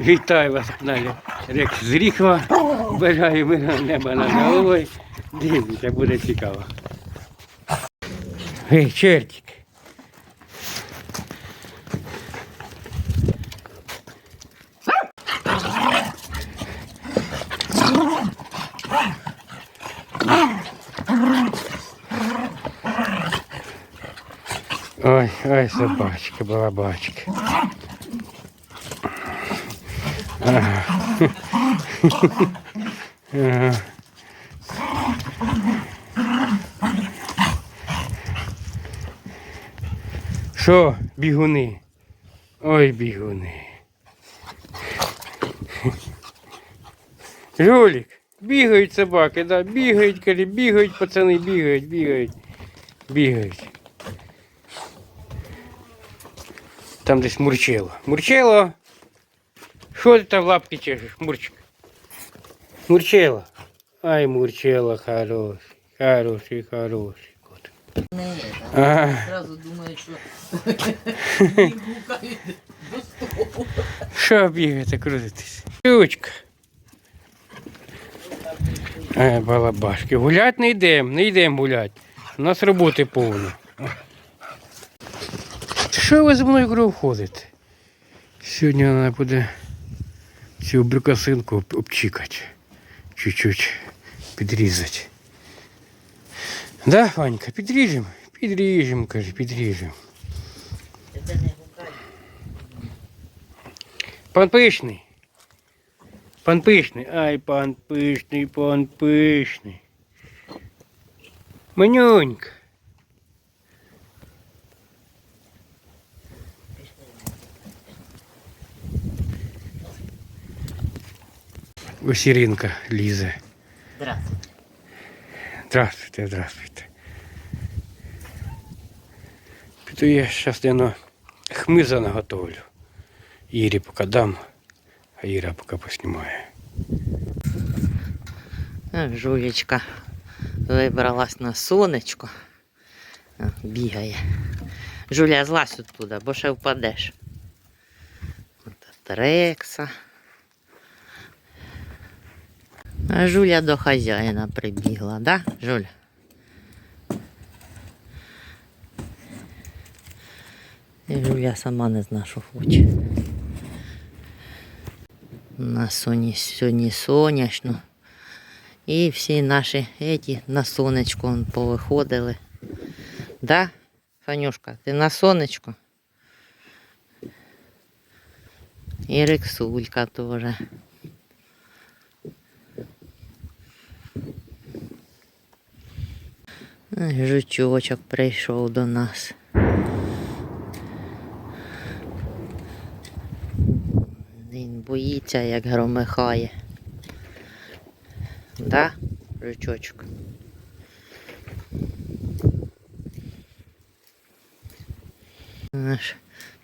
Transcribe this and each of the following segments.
Вітаю вас на каналі Рекс з Ріхова. Бажаю мирного неба над головою. Дивіться, буде цікаво. Ей, чертик. Ой, ой, собачка, балабачка. Що, бігуни? Ой, бігуни. Жулік, бігають собаки, да, бігають, каже, бігають, пацани, бігають, бігають, бігають. Там десь мурчело. Мурчело! Що ти там в лапки чешеш, Мурчик? Мурчело. Ай, Мурчело, хороший, хороший, хороший. кот. Ага. Зразу думаю, що гукають до столу. Що бігати, крутитись? Ключка. Е, балабашки. Гулять не йдемо, не йдемо гулять. У нас роботи повно. Що ви за мною кров ходите? Сьогодні вона буде цю брюкосинку об- обчікати. Чуть-чуть підрізати. Да, Ванька, підріжемо? Підріжемо, каже, підріжемо. Це не гукають. Пан пишний. Пан пишний. Ай, пан пишний, пан пишний. Манюнька. Ось Іринка лізе. Здравствуйте. Здравствуйте, здравствуйте. Піду я зараз я хмиза наготовлю. Ірі поки дам, а Іра поки поснімає. А, Жулечка вибралась на сонечко. Бігає. Жуля, злазь оттуда, бо ще впадеш. От Рекса. А Жуля до хазяїна прибігла, да, Жуля? І Жуля сама не зна, що хоче. На соні, сьогодні сонячно. І всі наші еті на сонечко он повиходили. Да, Фанюшка, ти на сонечко? І Рексулька теж. Жучочок прийшов до нас. Він боїться, як громихає. Да, жучочок? Наш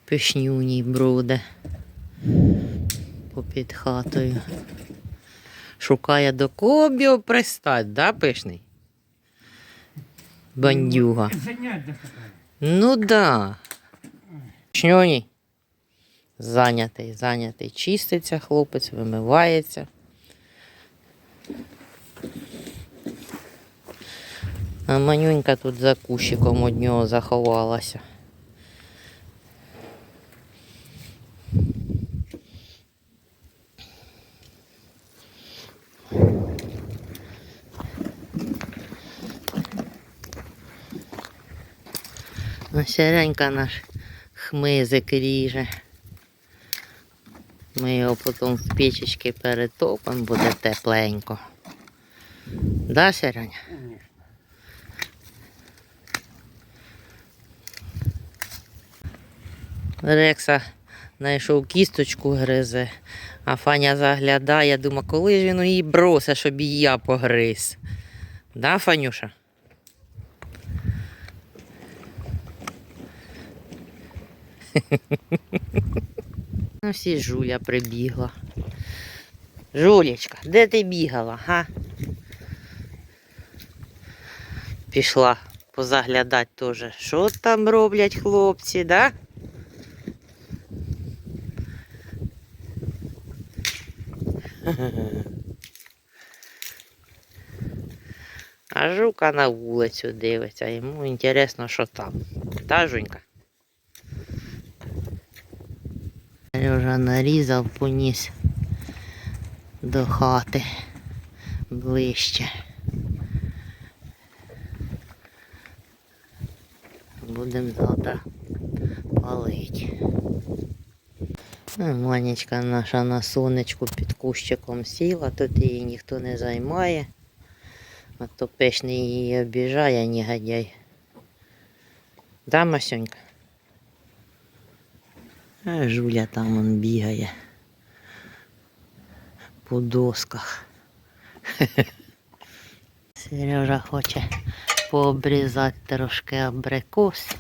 пишнюній бруде попід хатою. Шукає до кого б його пристать, да, пишний? Бандюга. Ну да. Чньоні. Зайнятий, зайнятий. Чиститься хлопець, вимивається. А манюнька тут за кущиком од нього заховалася. А сіренька наш хмизик ріже. Ми його потім в печечки перетопимо, буде тепленько. Да, Сіреня? Рекса знайшов кісточку гризе, а Фаня заглядає, думає, коли ж він її бросить, щоб і я погриз. Да, Фанюша? Ну, всі Жуля прибігла. Жулечка, де ти бігала, га? Пішла позаглядати теж, що там роблять хлопці, да? А жука на вулицю дивиться, йому інтересно, що там. Та жунька. Сережа нарізав, поніс до хати ближче. Будемо завтра палити. Ну, Манечка наша на сонечку під кущиком сіла, тут її ніхто не займає. А то пешний її обіжає, негодяй. Да, Масюнька? А Жуля там он бігає по досках. Сережа хоче пообрізати трошки абрикос.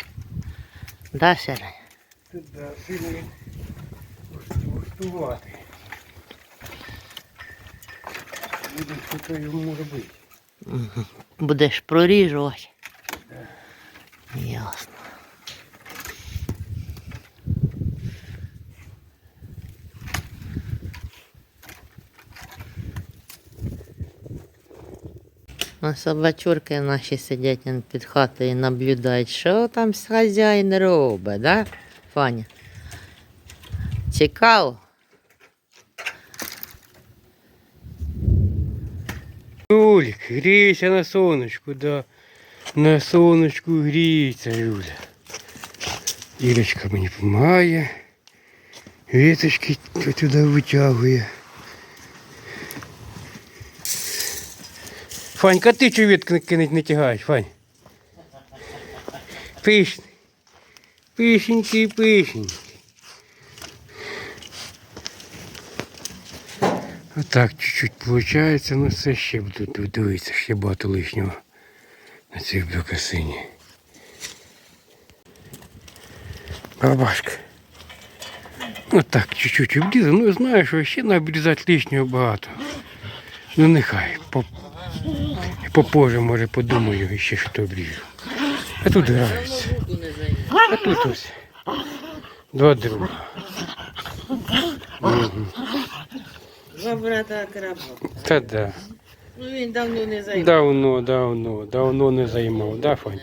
Да, Сережа? Да, сильно густувати. Буде, що то йому робити. Будеш проріжувати. Ясно. А собачурки наші сидять он під хатою і наблюдають, що там хазяїн робить, да, Фаня? Цікаво. Юлік, грійся на сонечку, да. На сонечку грійся, Юля. Ірочка мені допомагає. Віточки туди витягує. Фанька, ти чого ветки не, не тягаєш, Фань? Пишний. Пишенький, пишенький. Отак чуть-чуть виходить, ну це ще буду дивитися, ще багато лишнього на цій брюкасині. Бабашка. Отак чуть-чуть обрізав. Ну знаю, що ще треба обрізати лишнього багато. Ну нехай. По, попозже, може, подумаю і ще що обріжу. А тут грається. А тут ось. Два друга. Два брата краба. Та да. Ну він давно не займав. Давно, давно, давно не займав, да, Фань?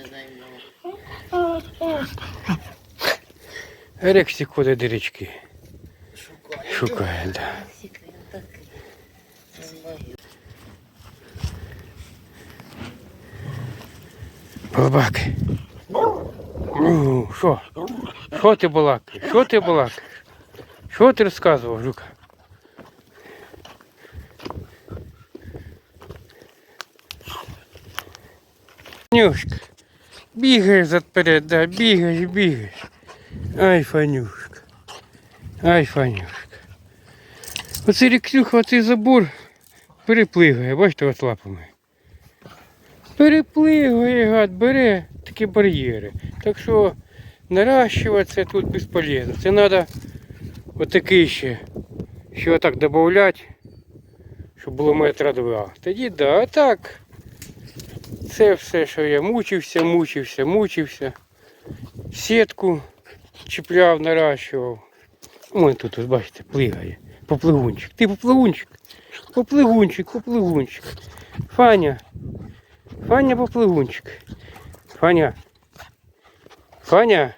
Рексі ходить до річки. Шукає, да. Балабаки. Ну, що? Що ти балакаєш? Що ти балакаєш? Що ти розказував, Жука? Нюшка, бігаєш заперед, да, бігаєш, бігаєш. Ай, Фанюшка. Ай, Фанюшка. Оце ріксюха, оцей забор переплигає, бачите, от лапами. Переплигає, гад, бере такі бар'єри. Так що наращувати це тут безполезно. Це треба отакий ще, ще отак додати, щоб було метра два. Тоді да, а так. Це все, що я мучився, мучився, мучився. Сітку чіпляв, наращував. Ой, тут, ось, бачите, плигає. Поплигунчик. Ти поплигунчик. Поплигунчик, поплигунчик. Фаня. Фаня поплигунчик. Фаня. Фаня.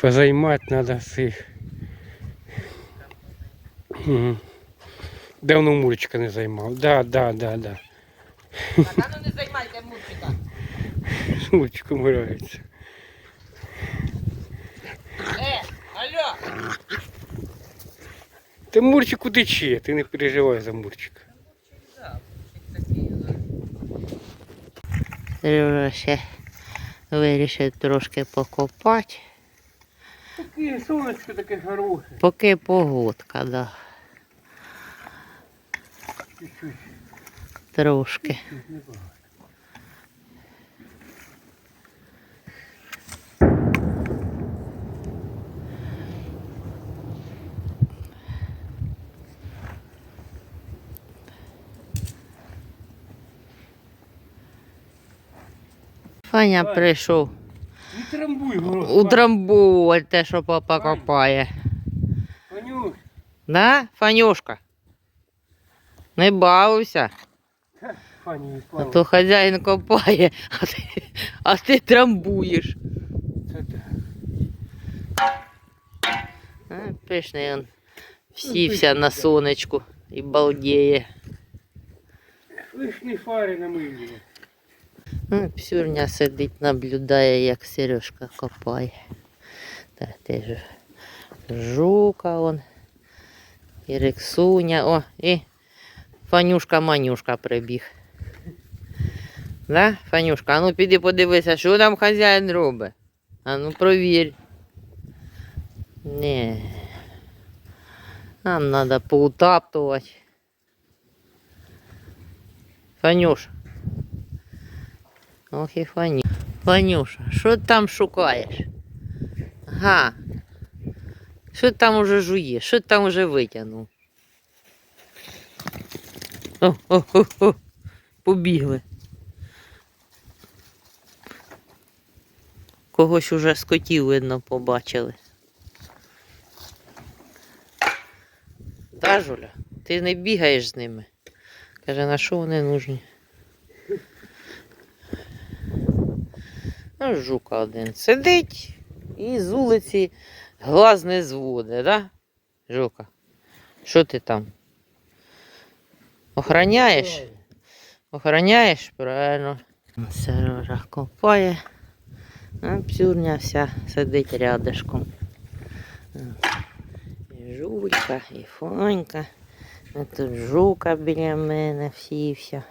Позаймати треба цих. Мгм. Давно Мурочка не займав. Да, да, да, да. А ну не займайте мультика. З Мурчиком грається. Е, алло. Та Мурчик утече, ти не переживай за Мурчика. Сережа ще вирішив трошки покопати. Таке сонечко таке хороше. Поки погодка, да. Чуть-чуть, Трошки. чуть небагато. Фаня Фаня. прийшов. І трамбуй Утрамбуй город. Утрамбовувати те, що папа Вань. копає. Ванюш, Да, Фанюшка? Не бавився. Фані А відклала. то хазяїн копає, а ти, а ти трамбуєш. Це те. А, пишний він всівся на сонечку і балдіє. Лишні фари на милі. Ну, Псюрня сидить, наблюдає, як Сережка копає. Та теж жука он. І рексуня. О, і Фанюшка-манюшка прибіг. Да, Фанюшка, а ну піди подивися, що там хазяїн робить. А ну провір. Не. Нам треба поутаптувати. Фанюш. Ох і Фаню. Фанюша, що ти там шукаєш? Га. Що ти там уже жуєш? Що ти там уже витягнув? О, о, о, о. Побігли. Когось уже з котів, видно, побачили. Да, Жуля? Ти не бігаєш з ними. Каже, на що вони нужні? Ну, жука один сидить і з вулиці глаз не зводить, да? Жука? Що ти там? Охороняєш? Охороняєш? Правильно. Сережа копає. А псюрня вся сидить рядышком. І жулька, і фонька. А тут жука біля мене всівся.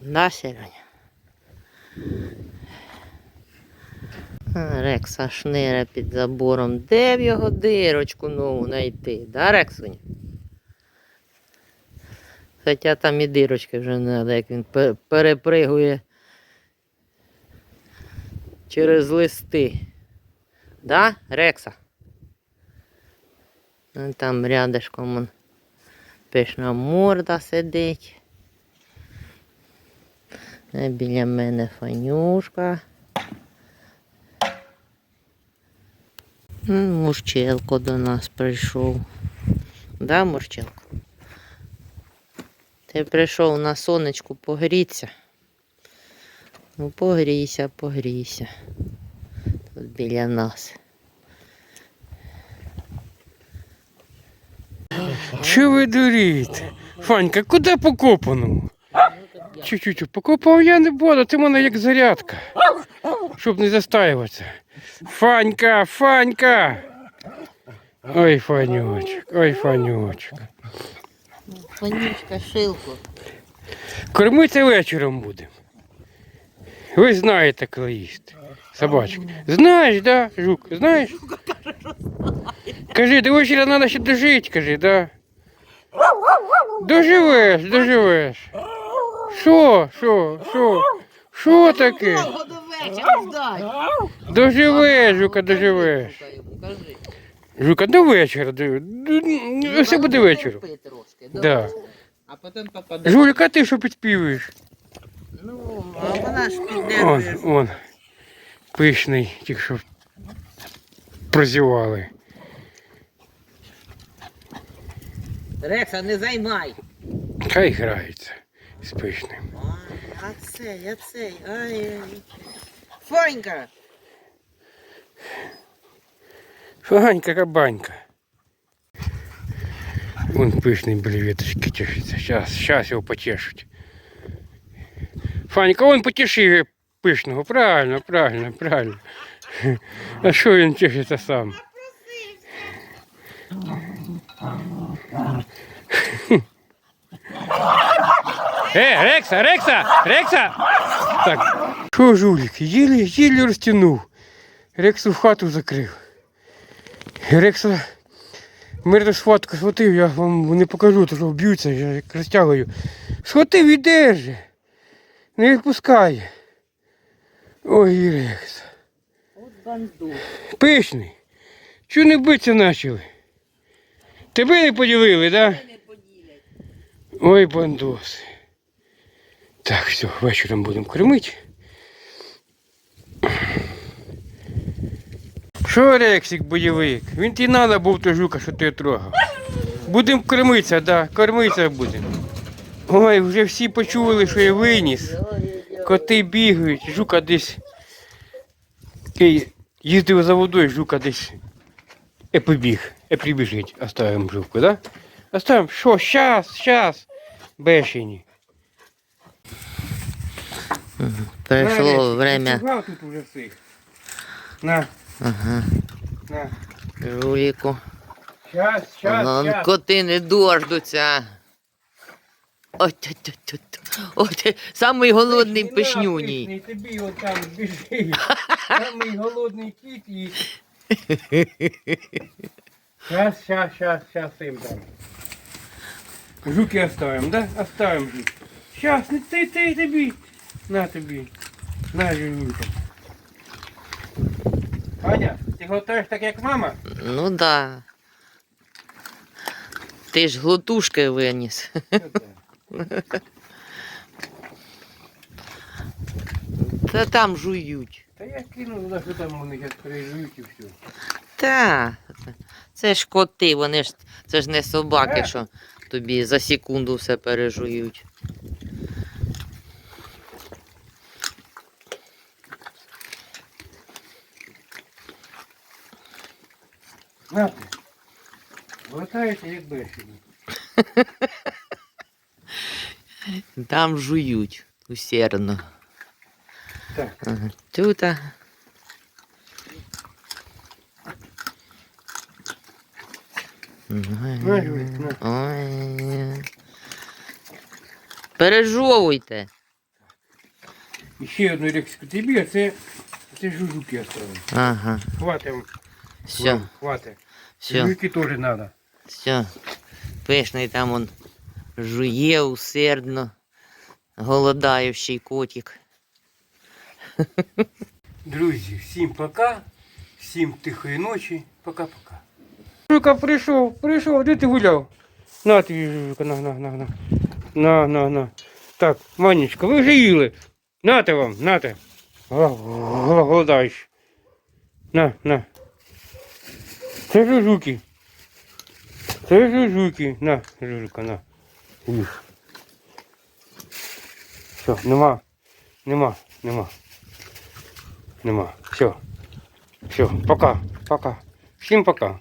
Да, Сереня? Рекса шнира під забором. Де б його дирочку нову знайти? Да, Рексуня? Хоча там і дирочки вже не треба, як він перепригує через листи. Да, Рекса? Ну, Там рядышком он пишна морда сидить. Е, Біля мене фанюшка. Мурчелко до нас прийшов. Да, Мурчелко? Ти прийшов на сонечку погріться. Ну, погрійся, погрійся. Тут біля нас. Що ви дуріте? Фанька, куди покопану? Чуть-чуть покопав я не буду, ти мене як зарядка. Щоб не застаюватися. Фанька, Фанька. Ой, Фанючок, ой, Фанючок. Фанючка, шилку. Кормити вечором будемо. Ви знаєте, коли їсти. Собачка. Знаєш, да, жук? Знаєш? Кажи, до вечора треба ще дожити, кажи, да. Доживеш, доживеш. Що, що, що? Що таке? до вечора ждать. Доживеш, жука, доживеш. Кажи. Жука, до вечора. До... до- Все буде вечором. Трошки, Да. А потім попаде. Жуліка, ти що підспівуєш? Ну, а вона ж піде. Он, вже. он. Пишний, тільки що прозівали. Рекса, не займай. Хай грається з пишним. А цей, а цей, ай. Фонька. Фаганька кабанька. Вон пишний біля веточки тішиться. Щас, щас його потішуть. Фанька, он потішив пишного. Правильно, правильно, правильно. А що він тішиться сам? Е, Рекса, Рекса, Рекса! Так. Що, жулік, їлі, їлі розтягнув. Рексу в хату закрив. Рекса мирно схватку схватив, я вам не покажу, то що вб'ються, я як розтягую. Схватив і держи. Не відпускає. Ой, Рекс. Пишний. Чого не битися почали? Тебе не поділили, так? Да? Ой, бандоси. Так, все, вечором будемо кормити. Що Рексик бойовик? Він ти треба був то жука, що ти трогав. Будемо кормитися, да, кормитися будемо. Ой, вже всі почули, що я виніс. Коти бігають, жука десь. Їздив за водою, жука десь І побіг, е прибіжить, оставимо жуку, да? Оставимо, що, щас, щас, бешені. Прийшло время. Тут уже всіх. На, Ага. на. Жуліку. Щас, щас, Вон щас. коти не дождуться. От, от, от, от. От, самий голодний Не на, пишнюній. пишний, Тобі от там біжить. Самий голодний кіт і... Щас, щас, щас, щас їм там. Жуки оставим, да? Оставим жуки. Щас, не ти, ти, тобі. На тобі. На, жука. Аня, ти готуєш так, як мама? Ну да. Ти ж глотушки виніс. Та там жують. Та я кину туди, що там вони зараз пережують і все. Та. Це ж коти, вони ж це ж не собаки, Е. що тобі за секунду все пережують. На ти. Глотаєшся, як бешені. Там жують усердно. Так. Ага. Тут. Ой. Пережовуйте. І ще одну рексику тобі, а це, це жужуки оставили. Ага. Хватим. Все, Хватить. Все, Жуки теж треба. все. Пишний там он жує усердно. Голодаючий котик. Друзі, всім пока. Всім тихої ночі. Пока-пока. Жука прийшов, прийшов, де ти гуляв? На тобі, жука, на, на, на, на. На, на, на. Так, Манечка, ви вже їли. Нате вам, нате. Голодаєш. На, на. Це жужуки. Це жужуки. На, жужука, на. Їх. Все, нема. Нема, нема. Нема. Все. Все, пока, пока. Всім пока.